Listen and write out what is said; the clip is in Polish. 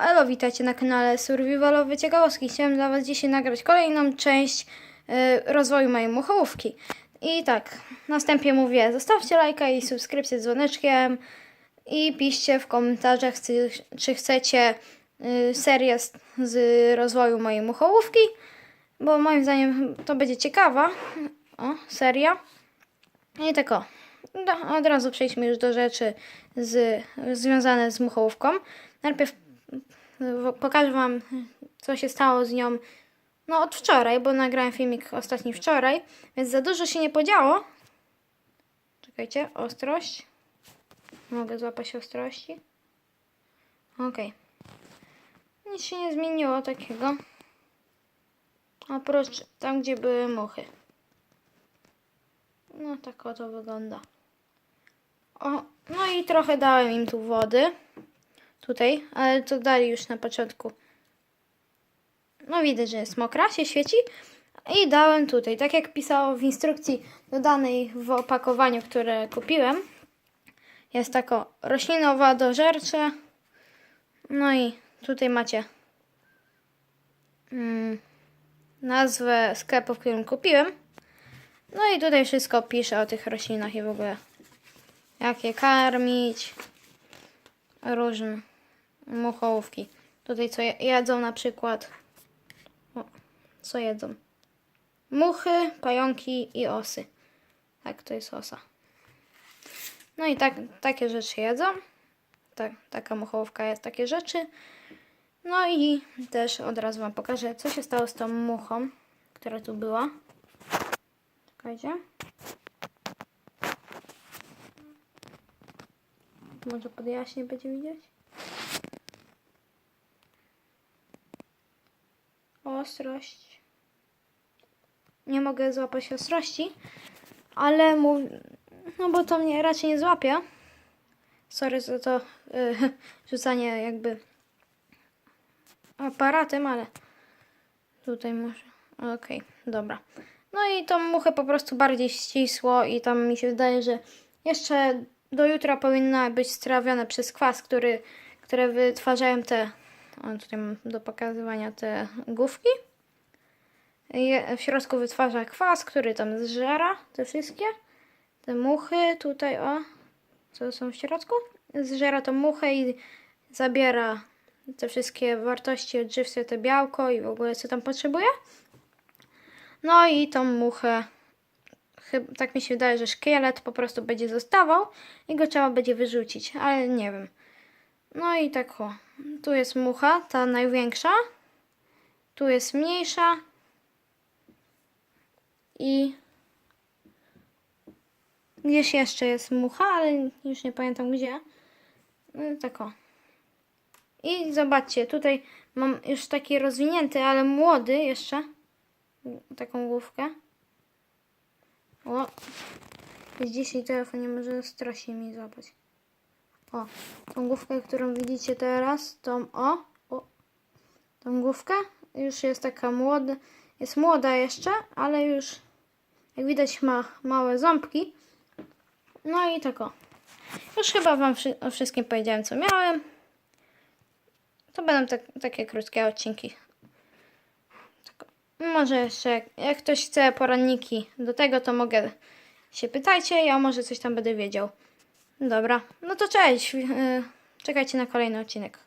Elo, witajcie na kanale Survivalowe Ciekawostki. Chciałem dla Was dzisiaj nagrać kolejną część y, rozwoju mojej muchołówki. I tak, na wstępie mówię, zostawcie lajka i subskrypcję z dzwoneczkiem i piszcie w komentarzach, czy, czy chcecie y, serię z, z rozwoju mojej muchołówki, bo moim zdaniem to będzie ciekawa o, seria. I tak o, do, od razu przejdźmy już do rzeczy z, związane z muchołówką. Najpierw pokażę Wam, co się stało z nią no, od wczoraj, bo nagrałem filmik ostatni wczoraj, więc za dużo się nie podziało. Czekajcie, ostrość. Mogę złapać ostrości. Okej. Nic się nie zmieniło takiego. Oprócz tam, gdzie były muchy. No tak oto wygląda. O, no i trochę dałem im tu wody. Tutaj, ale to dali już na początku. No widać, że jest mokra, się świeci. I dałem tutaj, tak jak pisało w instrukcji dodanej w opakowaniu, które kupiłem. Jest tako roślinowa dożercze. No i tutaj macie mm, nazwę sklepu, w którym kupiłem. No i tutaj wszystko pisze o tych roślinach i w ogóle jak je karmić, różne muchołówki. Tutaj co je- jedzą na przykład. O, co jedzą? Muchy, pająki i osy. Tak, to jest osa. No i tak, takie rzeczy jedzą. Tak, taka muchołówka jest takie rzeczy. No i też od razu Wam pokażę, co się stało z tą muchą, która tu była. Czekajcie. Może podjaśnię będzie widzieć? Ostrość. Nie mogę złapać ostrości, ale mów... no bo to mnie raczej nie złapie. Sorry za to yy, rzucanie jakby aparatem, ale tutaj może. Okej, dobra. No i tą muchę po prostu bardziej ścisło i tam mi się wydaje, że jeszcze do jutra powinna być strawione przez kwas, który, które wytwarzają te, tutaj mam do pokazywania te główki. W środku wytwarza kwas, który tam zżera te wszystkie, te muchy tutaj, o, co są w środku. Zżera tą muchę i zabiera te wszystkie wartości odżywcze, te białko i w ogóle co tam potrzebuje. No i tą muchę, tak mi się wydaje, że szkielet po prostu będzie zostawał i go trzeba będzie wyrzucić, ale nie wiem. No i tak o, tu jest mucha, ta największa, tu jest mniejsza i gdzieś jeszcze jest mucha, ale już nie pamiętam gdzie. No i tak o. I zobaczcie, tutaj mam już taki rozwinięty, ale młody jeszcze taką główkę. O, jest dzisiaj telefon, nie może strasznie mi złapać. O, tą główkę, którą widzicie teraz, tą o, o, tą główkę już jest taka młoda, jest młoda jeszcze, ale już jak widać ma małe ząbki. No i tak o. Już chyba wam o wszystkim powiedziałem, co miałem. To będą tak, takie krótkie odcinki. Tak, może jeszcze, jak, jak ktoś chce poranniki do tego, to mogę się pytajcie, ja może coś tam będę wiedział. Dobra, no to cześć. Yy, Czekajcie na kolejny odcinek.